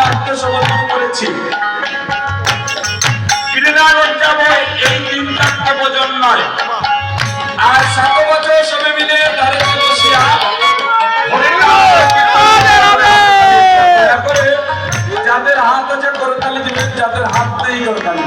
আমরা আত্মসমর্পণ করেছি। এই দিন চারটা আর সাত বছর সবে মিলে যাদের হাত আছে করতালি দিবেন যাদের হাত নেই করতালি।